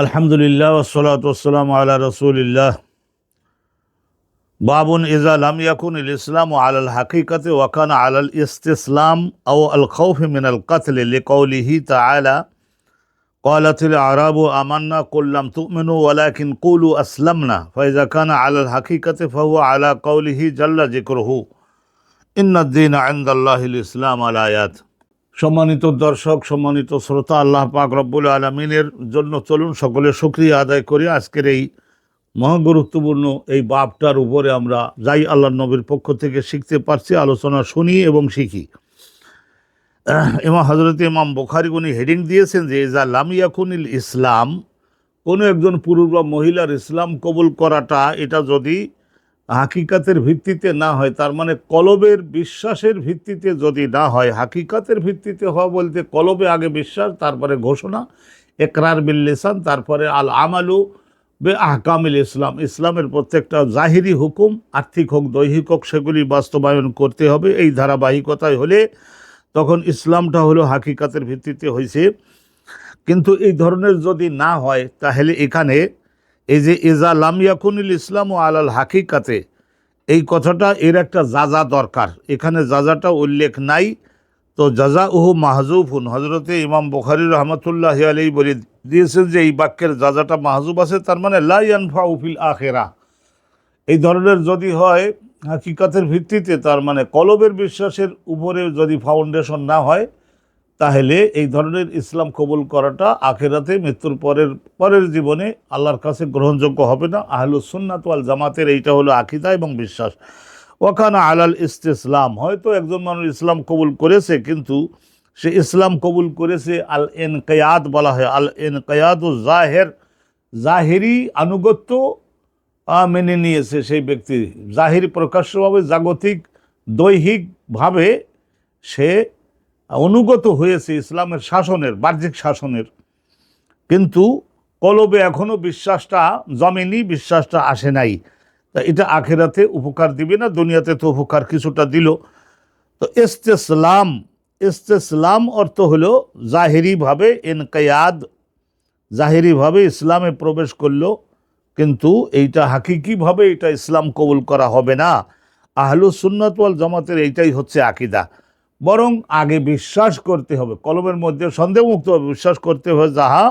আলহামদুলিল্লাহ ওসলাত ওসালাম আল্লাহ রসুলিল্লাহ বাবুন ইজা লাম ইয়াকুন ইসলাম আলাল হাকিকতে ওয়াকান আলাল ইস্তিসলাম আও আল খৌফ মিন আল কাতল লিকৌলিহি তাআলা قالت الأعراب آمنا قل لم تؤمنوا ولكن قولوا أسلمنا فإذا كان على الحقيقة فهو على قوله جل ذكره إن الدين عند الله الإسلام الآيات সম্মানিত দর্শক, সম্মানিত শ্রোতা, আল্লাহ পাক রব্বুল আলমিনের জন্য চলুন সকলে শুক্রিয়া আদায় করি। আজকের এই মহাগুরুত্বপূর্ণ এই বাপটার উপরে আমরা যাই আল্লাহ নবীর পক্ষ থেকে শিখতে পারছি, আলোচনা শুনি এবং শিখি। ইমাম হজরত ইমাম বোখারি উনি হেডিং দিয়েছেন যে, ইজা লামিয়াকুনিল ইসলাম, কোনো একজন পুরুষ বা মহিলার ইসলাম কবুল করাটা, এটা যদি হাকিকাতের ভিত্তিতে না হয়, তার মানে কলবের বিশ্বাসের ভিত্তিতে যদি না হয়, হাকিকাতের ভিত্তিতে হওয়া বলতে কলবে আগে বিশ্বাস, তারপরে ঘোষণা, একরার বিল লিসান, তারপরে আল আমালু বে আহকামিল ইসলাম। ইসলামের প্রত্যেকটা জাহিরি হুকুম, আর্থিক হোক, দৈহিক হোক, সেগুলি বাস্তবায়ন করতে হবে। এই ধারাবাহিকতায় হলে তখন ইসলামটা হলো হাকিকাতের ভিত্তিতে হয়েছে কিন্তু এই ধরনের যদি না হয়, তাহলে এখানে এই যে, ইজা লামিয়াকুনিল ইসলাম ও আলাল হাকিকাতে এই কথাটা এর একটা যাজা দরকার। এখানে যাজাটা উল্লেখ নাই। তো জাজা উহু মাহজুফুন হজরতে ইমাম বখারি রহমতুল্লাহ আলী বলে দিয়েছেন যে, এই বাক্যের যাজাটা মাহজুব আছে, তার মানে লাইয়ানফা উফিল আখেরা। এই ধরনের যদি হয়, হাকিকাতের ভিত্তিতে, তার মানে কলবের বিশ্বাসের উপরে যদি ফাউন্ডেশন না হয় তাহলে এই ধরনের ইসলাম কবুল করাটা আখেরাতে মৃত্যুর পরের পরের জীবনে আল্লাহর কাছে গ্রহণযোগ্য হবে না। আহলুস সুন্নাত ওয়াল জামাতের এইটা হলো আকিদা এবং বিশ্বাস। ওখানে আলাল ইস্তেসলাম, হয়তো একজন মানুষ ইসলাম কবুল করেছে, কিন্তু সে ইসলাম কবুল করেছে আল এন কয়াদ বলা হয়। আল এন কয়াদ ও জাহের, জাহেরি আনুগত্য মেনে নিয়েছে সেই ব্যক্তি। জাহির প্রকাশ্যভাবে, জাগতিক, দৈহিকভাবে সে অনুগত হয়েছে ইসলামের শাসনের, বাহ্যিক শাসনের। কিন্তু কলবে এখনও বিশ্বাসটা জমেনি, বিশ্বাসটা আসে নাই। তা এটা আখেরাতে উপকার দিবে না, দুনিয়াতে তো উপকার কিছুটা দিল। তো ইস্তেসলাম ইস্তেসলাম অর্থ হলো জাহেরিভাবে এনকায়াদ, জাহেরিভাবে ইসলামে প্রবেশ করল, কিন্তু এইটা হাকিকিভাবে এটা ইসলাম কবুল করা হবে না। আহলু সুন্নত ওয়াল জামাতের এইটাই হচ্ছে আকিদা। বরং আগে বিশ্বাস করতে হবে, কলমের মধ্যে সন্দেহমুক্ত বিশ্বাস করতে হবে, যাহা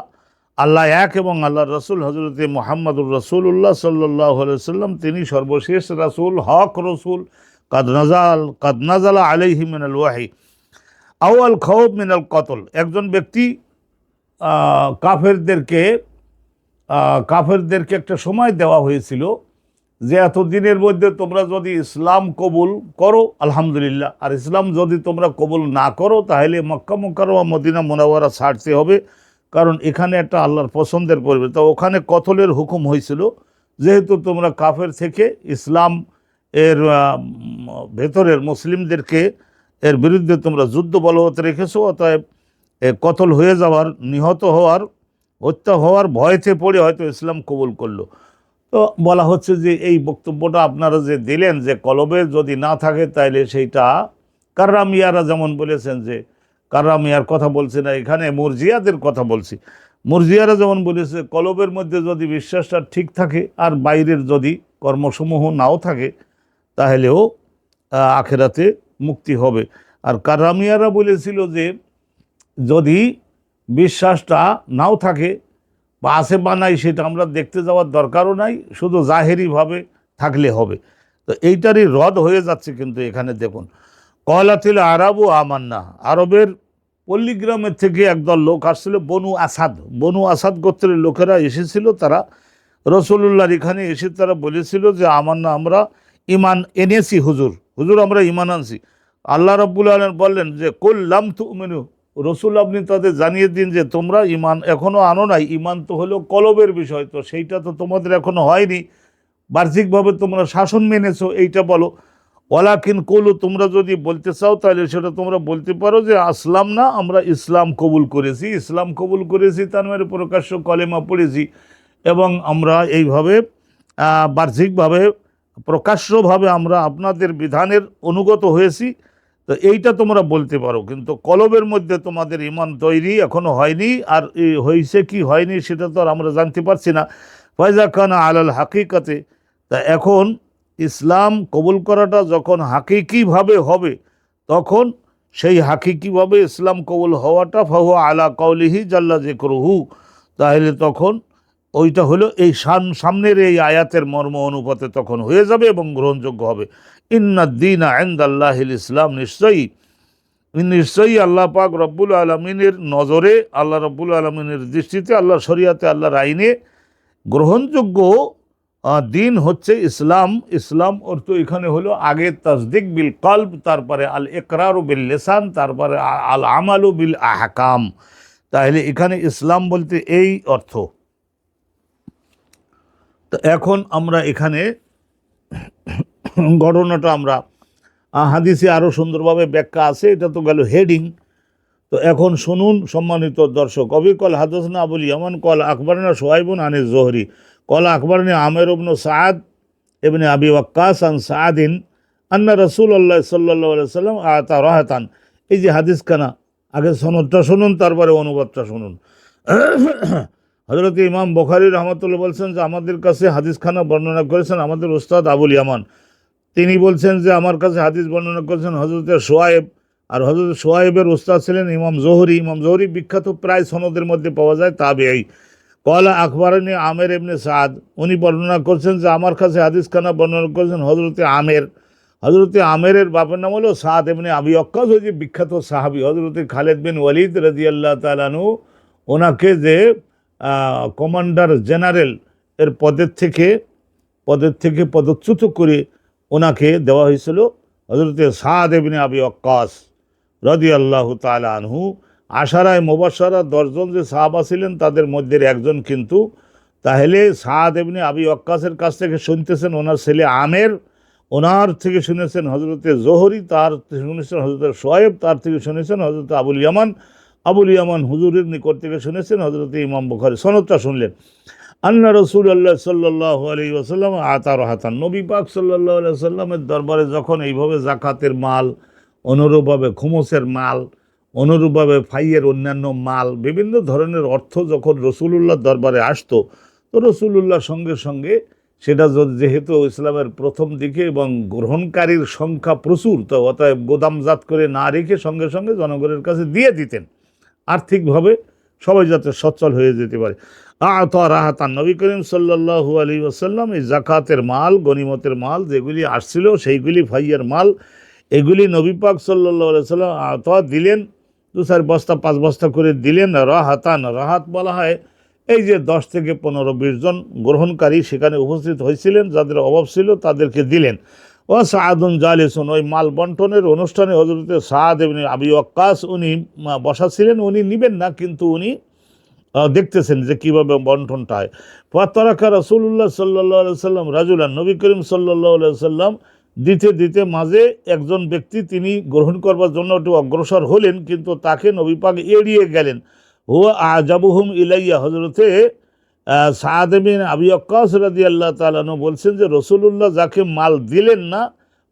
আল্লাহ এক এবং আল্লাহ রসুল হজরতে মোহাম্মদুর রসুল্লাহ সাল্লাহ সাল্লাম তিনি সর্বশেষ রাসূল, হক রসুল, কাদ নাজাল, কাদ নাজালা আলাইহি মিনাল ওয়াহি, আউয়াল খৌফ মিনাল কতল। একজন ব্যক্তি কাফেরদেরকে কাফেরদেরকে একটা সময় দেওয়া হয়েছিল যে এতদিনের মধ্যে তোমরা যদি ইসলাম কবুল করো, আলহামদুলিল্লাহ। আর ইসলাম যদি তোমরা কবুল না করো, তাহলে মক্কা মক্কারোয়া মদিনা মোনাওয়ারা ছাড়তে হবে। কারণ এখানে একটা আল্লাহর পছন্দের পরিবেশ। তো ওখানে কতলের হুকুম হয়েছিল? যেহেতু তোমরা কাফের থেকে ইসলাম এর ভেতরের মুসলিমদেরকে এর বিরুদ্ধে তোমরা যুদ্ধ বলবৎ রেখেছো, অতএব এ কতল হয়ে যাওয়ার, নিহত হওয়ার, হত্যা হওয়ার ভয়তে পড়ে হয়তো ইসলাম কবুল করল। তো বলা হচ্ছে যে এই বক্তব্যটা আপনারা যে দিলেন যে কলবে যদি না থাকে তাইলে সেইটা কার্রামিয়ারা যেমন বলেছেন যে কার্রামিয়ার কথা বলছে না, এখানে মুরজিয়াদের কথা বলছি। মুরজিয়ারা যেমন বলেছে, কলবের মধ্যে যদি বিশ্বাসটা ঠিক থাকে আর বাইরের যদি কর্মসমূহ নাও থাকে, তাহলেও আখেরাতে মুক্তি হবে। আর কার্রামিয়ারা বলেছিল যে যদি বিশ্বাসটা নাও থাকে বা আছে বা নাই সেটা আমরা দেখতে যাওয়ার দরকারও নাই, শুধু জাহেরিভাবে থাকলে হবে। তো এইটারই রদ হয়ে যাচ্ছে কিন্তু এখানে দেখুন। কয়লাতিল আরবু আমান্না, আরবের পল্লীগ্রামের থেকে একদল লোক আসছিল, বনু আসাদ। বনু আসাদ গোত্রের লোকেরা এসেছিল তারা। রসুল্লাহর এখানে এসে তারা বলেছিল যে, আমান্না, আমরা ইমান এনেছি হুজুর। হুজুর, আমরা ইমান আনছি। আল্লাহ রব্বুল আলম বললেন যে কল্লাম তু মেনু রসুল আপনি তাদের জানিয়ে দিন যে তোমরা ইমান এখনও আনো নাই ইমান তো হলো কলবের বিষয় তো সেইটা তো তোমাদের এখনও হয়নি। বাহ্যিকভাবে তোমরা শাসন মেনেছো এইটা বলো। ওলাকিন কলু তোমরা যদি বলতে চাও তাহলে সেটা তোমরা বলতে পারো যে আসলাম না আমরা ইসলাম কবুল করেছি। ইসলাম কবুল করেছি তার মানে প্রকাশ্য কলেমা পড়েছি। এবং আমরা এইভাবে আহ, বাহ্যিকভাবে প্রকাশ্যভাবে আমরা আপনাদের বিধানের অনুগত হয়েছি। তো এইটা তোমরা বলতে পারো, কিন্তু কলবের মধ্যে তোমাদের ইমান তৈরি এখনও হয়নি, আর হয়েছে কি হয়নি সেটা তো আর আমরা জানতে পারছি না। ফয়জা খান আলাল হাকিকাতে, তা এখন ইসলাম কবুল করাটা যখন হাকিকিভাবে হবে, তখন সেই হাকিকিভাবে ইসলাম কবুল হওয়াটা ফাহু আলা কৌলিহি জাল্লা যে করহু তাহলে তখন ওইটা হলো এই সাম সামনের এই আয়াতের মর্ম অনুপাতে তখন হয়ে যাবে এবং গ্রহণযোগ্য হবে। ইন্নাদ্দিন আন্দাল্লাহিল ইসলাম। নিশ্চয়ই নিশ্চয়ই আল্লাহ পাক রব্বুল আলমিনের নজরে, আল্লাহ রব্বুল আলমিনের দৃষ্টিতে, আল্লাহ শরিয়াতে, আল্লাহর আইনে গ্রহণযোগ্য দিন হচ্ছে ইসলাম। ইসলাম অর্থ এখানে হলো আগে তাসদিক বিল কল্প তারপরে আল একরার বিল লেসান, তারপরে আল আমালু বিল আহকাম। তাহলে এখানে ইসলাম বলতে এই অর্থ। তো এখন আমরা এখানে ঘটনাটা আমরা হাদিসে আরও সুন্দরভাবে ব্যাখ্যা আছে, এটা তো গেল হেডিং তো এখন শুনুন সম্মানিত দর্শক অবিকল হাদসনা আবুল ইয়ামান, কল আকবরনা সোহাইবুন আনি জোহরি, কল আকবরনে আমের উবন সাদ এবনে আবি ওয়াক্কাস আন সাদিন আন্না রসুল আল্লাহ সাল্লাহ সাল্লাম আতা রাহাতান। এই যে হাদিস খানা আগে সনদটা শুনুন, তারপরে অনুবাদটা শুনুন। হজরত ইমাম বখারি রহমতুল্লাহ বলছেন যে, আমাদের কাছে হাদিস খানা বর্ণনা করেছেন আমাদের ওস্তাদ আবুল ইয়ামান। তিনি বলছেন যে, আমার কাছে হাদিস বর্ণনা করেছেন হজরতের সোয়াইব আর হজরত সোয়াইবের উস্তাদ ছিলেন ইমাম জোহরি। ইমাম জোহরি বিখ্যাত প্রায় সনদের মধ্যে পাওয়া যায় তাবেই কলা আকবরানি আমের এমনি সাদ উনি বর্ণনা করছেন যে, আমার কাছে হাদিস খানা বর্ণনা করেছেন হজরতে আমের। হজরতে আমেরের বাপের নাম হলো সাদ এমনি আবি অক্কাস ওই যে বিখ্যাত সাহাবি হজরতে খালেদ বিন ওয়ালিদ রাজি আল্লাহ তালানু ওনাকে যে কমান্ডার জেনারেল এর পদের থেকে পদের থেকে পদচ্যুত করে ওনাকে দেওয়া হয়েছিল হজরতে সাদ আবি অক্কাস রদি আল্লাহ তালা আনহু। আশারায় মোবাসারা দশজন যে সাহাবা ছিলেন, তাদের মধ্যে একজন কিন্তু। তাহলে সাদ এমনি আবি অক্কাসের কাছ থেকে শুনতেছেন ওনার ছেলে আমের, ওনার থেকে শুনেছেন হজরতে জোহরি, তার শুনেছেন হজরত সোয়েব, তার থেকে শুনেছেন হজরত আবুল ইয়ামান। আবুল ইয়ামান হুজুরের নিকট থেকে শুনেছেন হজরত ইমাম বুখারি সনদটা শুনলেন। আল্লাহ রসুল আল্লাহ সাল্লাহ আলী ওসাল্লাম আতার হাতান। নবী পাক সাল্লাহ আলাই সাল্লামের দরবারে যখন এইভাবে জাকাতের মাল, অনুরূপভাবে খুমসের মাল, অনুরূপভাবে ফাইয়ের অন্যান্য মাল, বিভিন্ন ধরনের অর্থ যখন রসুলুল্লাহ দরবারে আসতো, তো রসুলুল্লাহ সঙ্গে সঙ্গে সেটা যেহেতু ইসলামের প্রথম দিকে এবং গ্রহণকারীর সংখ্যা প্রচুর, তো অতএব গোদামজাত করে না রেখে সঙ্গে সঙ্গে জনগণের কাছে দিয়ে দিতেন। আর্থিকভাবে সবাই যাতে সচ্ছল হয়ে যেতে পারে। আত রাহাতান, নবী করিম সাল্লাহু আলী ওসাল্লাম এই জাকাতের মাল, গনিমতের মাল যেগুলি আসছিল, সেইগুলি ভাইয়ের মাল, এগুলি নবী পাক সাল্লাহ সাল্লাম আত দিলেন, দু চার বস্তা, পাঁচ বস্তা করে দিলেন। রাহাতান, রাহাত বলা হয়, এই যে দশ থেকে পনেরো, বিশ জন গ্রহণকারী সেখানে উপস্থিত হয়েছিলেন, যাদের অভাব ছিল তাদেরকে দিলেন। ও সাহাদুন জালিসুন ওই মাল বন্টনের অনুষ্ঠানে হজরতে সাদ এবং আবি অক্কাস উনি আহ, বসাছিলেন উনি নিবেন না কিন্তু উনি দেখতেছেন যে কীভাবে বন্টনটা হয়। ফাতরাকা রসুল্লাহ সাল্লাহ সাল্লাম রাজুলান নবী করিম সাল্লাহ সাল্লাম দিতে দিতে মাঝে একজন ব্যক্তি তিনি গ্রহণ করবার জন্য একটু অগ্রসর হলেন কিন্তু তাকে নবী পাক এড়িয়ে গেলেন। হুয়া আজাবুহুম ইলাইয়া হজরতে সাদ বিন আবি অক্কাস রাদি আল্লাহ তালানু বলছেন যে, রসুলুল্লাহ যাকে মাল দিলেন না,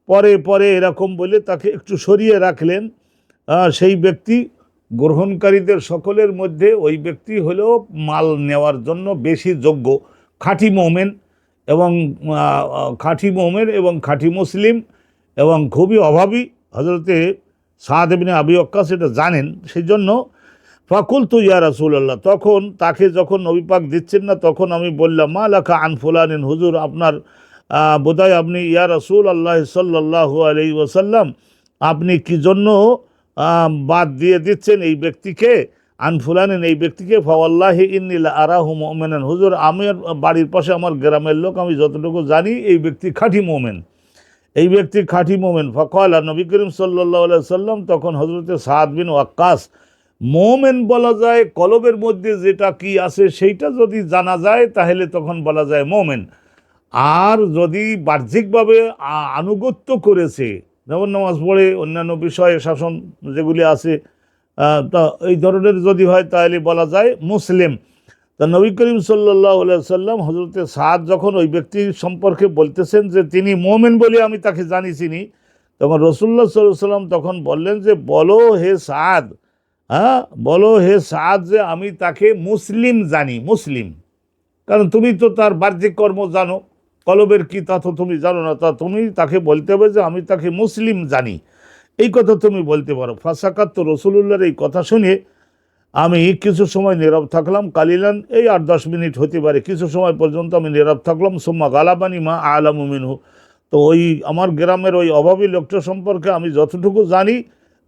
পরে পরে এরকম বলে তাকে একটু সরিয়ে রাখলেন। সেই ব্যক্তি গ্রহণকারীদের সকলের মধ্যে ওই ব্যক্তি হলেও মাল নেওয়ার জন্য বেশি যোগ্য, খাঁটি মোমেন এবং খাঁটি মোমেন এবং খাঁটি মুসলিম এবং খুবই অভাবী। হজরতে সাদ এবিনে আবি অক্কাস এটা জানেন। সেই জন্য ফাকুল তু ইয়া রাসুল্লাহ তখন তাকে যখন নবী পাক দিচ্ছেন না, তখন আমি বললাম, মা লাখা আন ফুলানিন? হুজুর, আপনার বোধহয় আপনি ইয়া রাসুল আল্লাহ সাল্লাহ আলি ওসাল্লাম আপনি কি জন্য বাদ দিয়ে দিচ্ছেন এই ব্যক্তিকে? আন ফুলানিন, এই ব্যক্তিকে? ফাওয়াল্লাহি ইন্নিলা আরাহু মোমেনান। হুজুর আমার বাড়ির পাশে আমার গ্রামের লোক, আমি যতটুকু জানি, এই ব্যক্তি খাঁটি মোমেন। এই ব্যক্তি খাঁটি মোমেন। ফকল নবী করিম সাল্লাহ সাল্লাম তখন হজরতে সাদ বিন ওয়াক্কাস মোমেন বলা যায়, কলবের মধ্যে যেটা কি আছে সেইটা যদি জানা যায়, তাহলে তখন বলা যায় মোমেন। আর যদি বাহ্যিকভাবে আনুগত্য করেছে, যেমন নামাজ পড়ে, অন্যান্য বিষয়ে শাসন যেগুলি আছে তা এই ধরনের যদি হয়, তাহলে বলা যায় মুসলিম। তা নবী করিম সাল্লাহ সাল্লাম হজরতে সাদ যখন ওই ব্যক্তির সম্পর্কে বলতেছেন যে তিনি মোমেন বলে আমি তাকে জানি চিনি তখন রসুল্লাহ সাল্লাম তখন বললেন যে, বলো হে সাদ হ্যাঁ বলো হে সাদ যে আমি তাকে মুসলিম জানি, মুসলিম। কারণ তুমি তো তার বাহ্যিক কর্ম জানো, কলবের কি তা তো তুমি জানো না, তা তুমি তাকে বলতে হবে যে আমি তাকে মুসলিম জানি। এই কথা তুমি বলতে পারো। ফাঁসাকাত তো রসুল্লাহর এই কথা শুনে আমি কিছু সময় নীরব থাকলাম, কালিলান এই আট দশ মিনিট হতে পারে, কিছু সময় পর্যন্ত আমি নীরব থাকলাম, সোম্মা গালাবানি মা আলামিনহু তো ওই আমার গ্রামের ওই অভাবী লোকটা সম্পর্কে আমি যতটুকু জানি,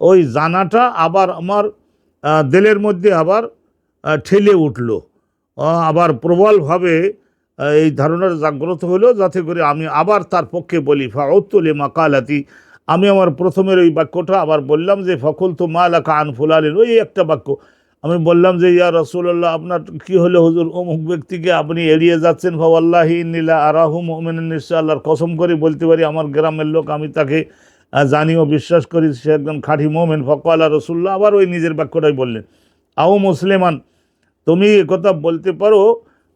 ওই জানাটা আবার আমার দিলের মধ্যে আবার ঠেলে উঠল। আবার প্রবলভাবে এই ধারণার জাগ্রত হলো যাতে করে আমি আবার তার পক্ষে বলি ফাউত্তুলে মাকালাতি আমি আমার প্রথমের ওই বাক্যটা আবার বললাম যে ফকুল তো মালাকা আন ফুলালিন। ওই একটা বাক্য। আমি বললাম যে, ইয়া রসুল্লাহ আপনার কি হলো হুজুর? অমুক ব্যক্তিকে আপনি এড়িয়ে যাচ্ছেন? ভাল্লাহি নীলা আরাহু মোমেন নিশ্চয় আল্লাহর কসম করে বলতে পারি, আমার গ্রামের লোক, আমি তাকে জানি ও বিশ্বাস করি, সে একজন খাঁটি মোমেন ফকাল্লা রসুল্লাহ আবার ওই নিজের বাক্যটাই বললেন। আও মুসলিমান, তুমি কথা বলতে পারো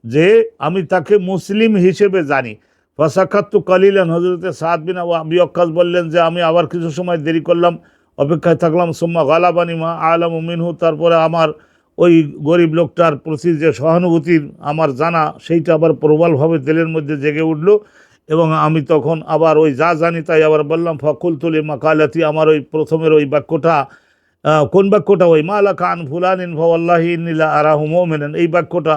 যে আমি তাকে মুসলিম হিসেবে জানি। ফাসাক্ষাত্তু কালিলেন হজরতে সাদ বিন আবি অক্কাস বললেন যে, আমি আবার কিছু সময় দেরি করলাম, অপেক্ষায় থাকলাম, সোম্মা গালাবানি মা আলাম মিনহু, তারপরে আমার ওই গরিব লোকটার প্রতি যে সহানুভূতির আমার জানা, সেইটা আবার প্রবলভাবে দিলের মধ্যে জেগে উঠল। এবং আমি তখন আবার ওই যা জানি তাই আবার বললাম ফকুল তুলি মাকালাতি আমার ওই প্রথমের ওই বাক্যটা কোন বাক্যটা? ওই, মা মালা খান ফুলান ইনফাল্লাহি নীলা আরাহু মোমেনেন এই বাক্যটা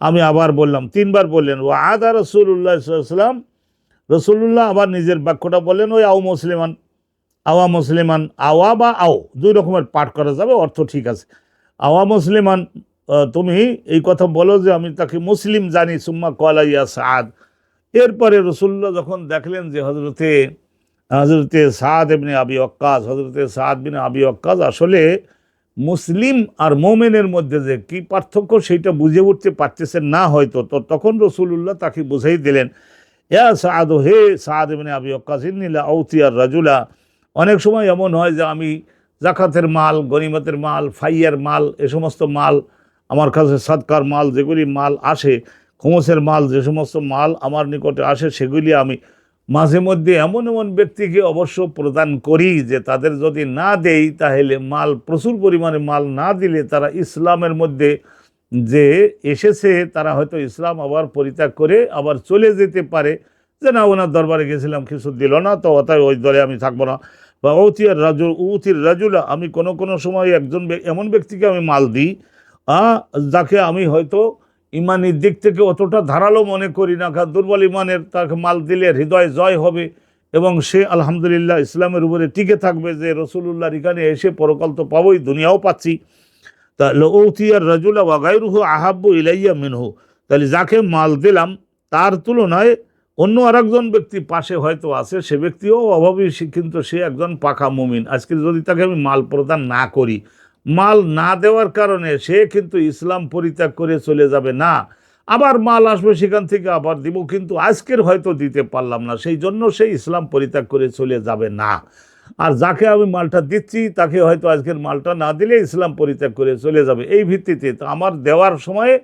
আমি আবার বললাম, তিনবার বললেন ও আদা রসুল্লাহ সাল্লাম রসুল্লাহ আবার নিজের বাক্যটা বললেন, ওই আও মুসলিমান, আওয়া মুসলিমান, আওয়া বা আও দুই রকমের পাঠ করা যাবে, অর্থ ঠিক আছে। আওয়া মুসলিমান তুমি এই কথা বলো যে আমি তাকে মুসলিম জানি, সুম্মা কলাইয়া সাদ এরপরে রসুল্লাহ যখন দেখলেন যে হজরতে হজরতে সাদ এমনি আবি অক্কাস হজরতে সাদ বিন আবি অক্কাস আসলে মুসলিম আর মোমেনের মধ্যে যে কি পার্থক্য সেইটা বুঝে উঠতে পারতেছেন না হয়তো, তো তখন রসুল্লাহ তাকে বুঝাই দিলেন, ইয়া সাদ, হে সাদ এমনি আবি অক্কাস ইন্নিলা আউতিয়ার রাজুলা। অনেক সময় এমন হয় যে আমি জাকাতের মাল, গনিমতের মাল, ফাইয়ার মাল, এ সমস্ত মাল, আমার কাছে সৎকার মাল, যেগুলি মাল আসে খোমসের মাল, যে সমস্ত মাল আমার নিকটে আসে, সেগুলি আমি মাঝে মধ্যে এমন এমন ব্যক্তিকে অবশ্য প্রদান করি যে তাদের যদি না দেই, তাহলে মাল, প্রচুর পরিমাণে মাল না দিলে তারা ইসলামের মধ্যে যে এসেছে, তারা হয়তো ইসলাম আবার পরিত্যাগ করে আবার চলে যেতে পারে। যে না, ওনার দরবারে গেছিলাম, কিছু দিল না, তো অতএব ওই দলে আমি থাকব না। বা ঔতিয়ার রাজুল, উতির রাজুলা, আমি কোনো কোনো সময় একজন এমন ব্যক্তিকে আমি মাল দিই যাকে আমি হয়তো ইমানের দিক থেকে অতটা ধারালো মনে করি না, কারণ দুর্বল ইমানের তাকে মাল দিলে হৃদয় জয় হবে এবং সে আলহামদুলিল্লাহ ইসলামের উপরে টিকে থাকবে যে রসুলুল্লাহর এখানে এসে পরকাল তো পাবোই, দুনিয়াও পাচ্ছি। তা লৌতিয়ার রাজুলা ওয়াগাইরুহু আহাব্বু ইলাইয়া মিনহু। তাহলে যাকে মাল দিলাম, তার তুলনায় অন্য আরেকজন ব্যক্তি পাশে হয়তো আছে, সে ব্যক্তিও অভাবী কিন্তু সে একজন পাকা মুমিন। আজকে যদি তাকে আমি মাল প্রদান না করি মাল না দেওয়ার কারণে সে কিন্তু ইসলাম পরিত্যাগ করে চলে যাবে না। আবার মাল আসবে সেখান থেকে আবার দিব, কিন্তু আজকের হয়তো দিতে পারলাম না। সেই জন্য সে ইসলাম পরিত্যাগ করে চলে যাবে না। আর যাকে আমি মালটা দিচ্ছি, তাকে হয়তো আজকের মালটা না দিলে ইসলাম পরিত্যাগ করে চলে যাবে। এই ভিত্তিতে তো আমার দেওয়ার সময়ে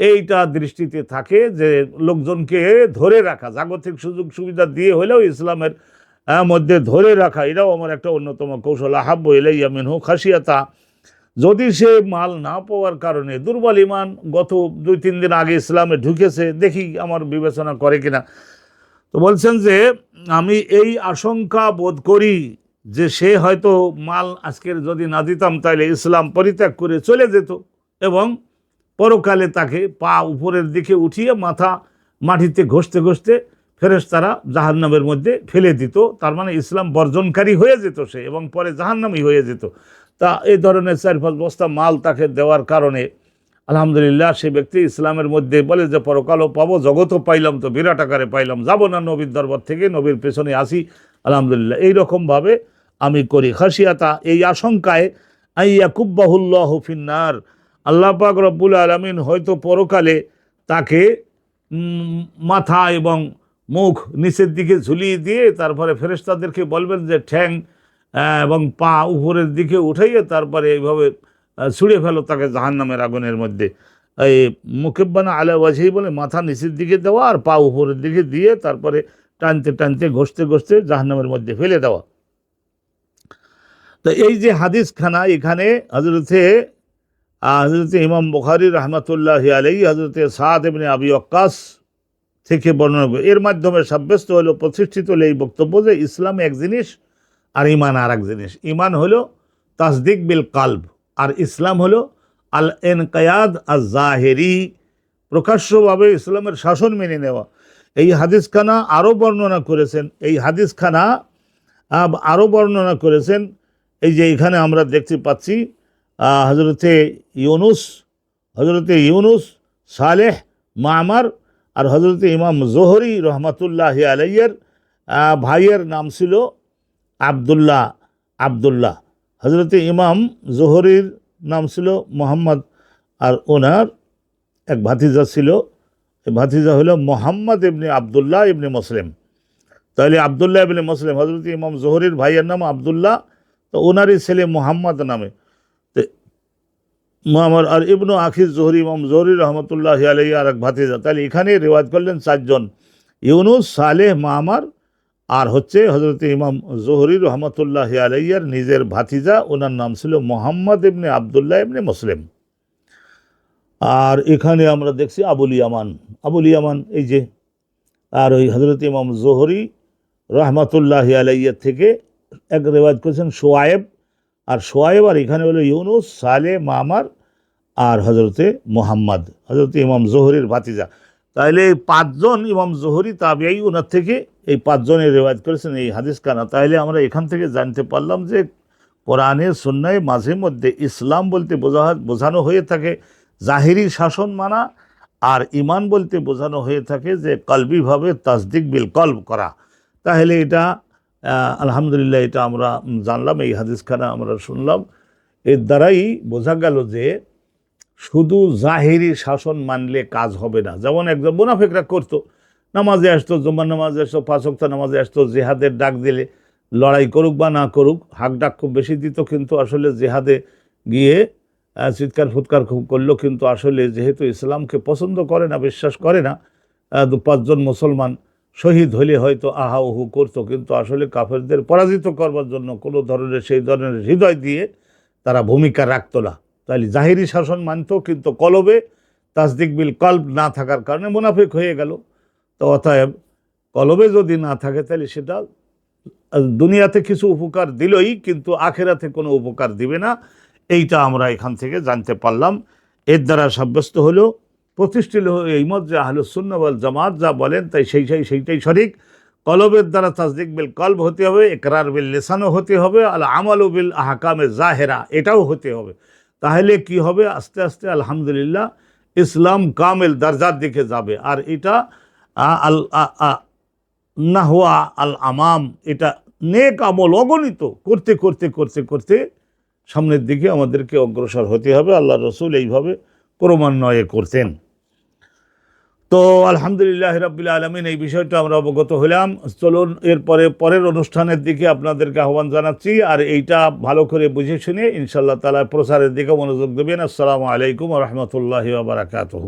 এইটা দৃষ্টিতে থাকে যে লোকজনকে ধরে রাখা, জাগতিক সুযোগ সুবিধা দিয়ে হলেও ইসলামের মধ্যে ধরে রাখা, এটাও আমার একটা অন্যতম কৌশল। আহাব্য এলাইয়া মিনহু খাসিয়াতা যদি সে মাল না পাওয়ার কারণে দুর্বল ইমান, গত দুই, তিন দিন আগে ইসলামে ঢুকেছে, দেখি আমার বিবেচনা করে কিনা। তো বলছেন যে, আমি এই আশঙ্কা বোধ করি যে সে হয়তো মাল আজকের যদি না দিতাম, তাহলে ইসলাম পরিত্যাগ করে চলে যেত এবং পরকালে তাকে পা উপরের দিকে উঠিয়ে মাথা মাটিতে ঘষতে ঘষতে ফেরেশতারা জাহান্নামের মধ্যে ফেলে দিত। তার মানে ইসলাম বর্জনকারী হয়ে যেত সে এবং পরে জাহান্নামই হয়ে যেত। তা এই ধরনের চার পাঁচ বস্তা মাল তাকে দেওয়ার কারণে, আলহামদুলিল্লাহ সে ব্যক্তি ইসলামের মধ্যে বলে যে, পরকালও পাবো জগতও পাইলাম তো, বিরাট আকারে পাইলাম, যাব না নবীর দরবার থেকে, নবীর পেছনে আসি, আলহামদুলিল্লাহ। এইরকমভাবে আমি করি। খাসিয়াতা, এই আশঙ্কায়, আইয়া কুব্বাহুল্লাহ ফিন্নার। আল্লাহ পাক রব্বুল আলমিন হয়তো পরকালে তাকে মাথা এবং মুখ নিচের দিকে ঝুলিয়ে দিয়ে তারপরে ফেরেশতাদেরকে বলবেন যে, ঠ্যাং এবং পা উপরের দিকে উঠাইয়ে তারপরে এইভাবে ছুঁড়ে ফেলো তাকে জাহান্নামের আগুনের মধ্যে। এই মুকেব্বানা আলা ওয়াজহি বলে মাথা নিচের দিকে দেওয়া আর পা উপরের দিকে দিয়ে তারপরে টানতে টানতে, ঘষতে ঘষতে জাহান্নামের মধ্যে ফেলে দেওয়া। তো এই যে হাদিসখানা, এখানে হজরতে হজরতে ইমাম বুখারি রহমতুল্লাহ আলাই হজরতে সাদ এমনি আবি অক্কাস থেকে বর্ণনা এর মাধ্যমে সাব্যস্ত হলো, প্রতিষ্ঠিত হলো এই বক্তব্য যে ইসলাম এক জিনিস আর ইমান আর এক জিনিস। ইমান হলো তাসদিক বিল কালব, আর ইসলাম হলো আল এন এনকায়াদ আল জাহেরি প্রকাশ্যভাবে ইসলামের শাসন মেনে নেওয়া। এই হাদিসখানা আরও বর্ণনা করেছেন, এই হাদিসখানা আরও বর্ণনা করেছেন। এই যে এখানে আমরা দেখতে পাচ্ছি হজরতে ইউনুস হজরতে ইউনুস, সালেহ, মামার, আর হজরতে ইমাম জোহরি রহমতুল্লাহ আলাইয়ের ভাইয়ের নাম ছিল আবদুল্লাহ আবদুল্লাহ। হজরতে ইমাম জোহরির নাম ছিল মোহাম্মদ আর ওনার এক ভাতিজা ছিল। ভাতিজা হলো মোহাম্মদ ইবনে আবদুল্লাহ ইবনে মুসলিম। তাহলে আবদুল্লাহ ইবনে মুসলিম হজরত ইমাম জোহরির ভাইয়ের নাম আবদুল্লাহ, তো ওনারই ছেলে মোহাম্মদ নামে। মোহাম্মদ আর ইবনু আখির জোহরি, ইমাম জোহরি রহমতুল্লাহ আলাই আর এক ভাতিজা। তাহলে এখানে রেওয়াজ করলেন চারজন। ইউনুস, সালেহ, মামার আর হচ্ছে হজরত ইমাম জোহরি রহমতুল্লাহ আলাইয়ার নিজের ভাতিজা, ওনার নাম ছিল মোহাম্মদ ইবনে আবদুল্লাহ ইবনে মুসলিম। আর এখানে আমরা দেখছি আবুল ইয়ামান। আবুল ইয়ামান, এই যে, আর ওই হজরত ইমাম জোহরি রহমতুল্লাহ আলাইয়ার থেকে এক রেওয়াজ করেছেন সোয়ায়েব। আর সোয়ায়েব, আর এখানে হলো ইউনুস সালে মামার, আর হজরতে মোহাম্মদ হজরত ইমাম জোহরির ভাতিজা। তাহলে এই পাঁচজন ইমাম জোহরি তাবিয়াই ওনার থেকে এই পাঁচজনের রেওয়াজ করেছেন এই হাদিস কানা তাহলে আমরা এখান থেকে জানতে পারলাম যে কোরআনের সন্ন্যায় মাঝে মধ্যে ইসলাম বলতে বোঝা, বোঝানো হয়ে থাকে জাহিরি শাসন মানা আর ইমান বলতে বোঝানো হয়ে থাকে যে কলবিভাবে তাসদিক বিল কলব করা। তাহলে এটা আলহামদুলিল্লাহ এটা আমরা জানলাম, এই হাদিসখানা আমরা শুনলাম। এর দ্বারাই বোঝা গেল যে শুধু জাহিরি শাসন মানলে কাজ হবে না। যেমন একজন মুনাফেকরা করতো, নামাজে আসতো জুম্মার নামাজে আসতো পাঁচক্ত নামাজে আসতো, জেহাদের ডাক দিলে লড়াই করুক বা না করুক, হাক ডাক খুব বেশি দিত কিন্তু আসলে জেহাদে গিয়ে চিৎকার ফুৎকার খুব করল কিন্তু আসলে যেহেতু ইসলামকে পছন্দ করে না, বিশ্বাস করে না দু পাঁচজন মুসলমান শহীদ হলে হয়তো আহা উহু করতো কিন্তু আসলে কাফেরদের পরাজিত করবার জন্য কোনো ধরনের, সেই ধরনের হৃদয় দিয়ে তারা ভূমিকা রাখতো না। তাহলে জাহিরি শাসন মানত, কিন্তু কলবে তাসদিক বিল কল্ব না থাকার কারণে মুনাফিক হয়ে গেল। তো অতএব কলবে যদি না থাকে, তাহলে সেটা দুনিয়াতে কিছু উপকার দিলই, কিন্তু আখেরাতে কোনো উপকার দিবে না। এইটা আমরা এখান থেকে জানতে পারলাম। এর দ্বারা সাব্যস্ত হলো, প্রতিষ্ঠিত এই মত যে আহলুসুন্নবল জামাত যা বলেন, তাই সেই সেই, সেইটাই সঠিক। কলবের দ্বারা তাসদিক বিল কলব হতে হবে একরার বিল লেসানও হতে হবে আল আমাল বিল আহকামে জাহেরা, এটাও হতে হবে। তাহলে কি হবে? আস্তে আস্তে আলহামদুলিল্লাহ ইসলাম কামেল দরজার দিকে যাবে। আর এটা আল নাহওয়া আল আমাম, এটা নেক আমল, অগণিত। করতে করতে করতে করতে সামনের দিকে আমাদেরকে অগ্রসর হতে হবে। আল্লাহ রসুল এইভাবে ক্রমান্বয়ে করতেন। তো আলহামদুলিল্লাহ হিরাবুল আলমিন, এই বিষয়টা আমরা অবগত হলাম। চলুন, এরপরে পরের অনুষ্ঠানের দিকে আপনাদেরকে আহ্বান জানাচ্ছি, আর এইটা ভালো করে বুঝে শুনে ইনশাল্লাহ তালা প্রচারের দিকে মনোযোগ দেবেন। আসসালামু আলাইকুম রহমতুল্লাহ বারাকাতহ।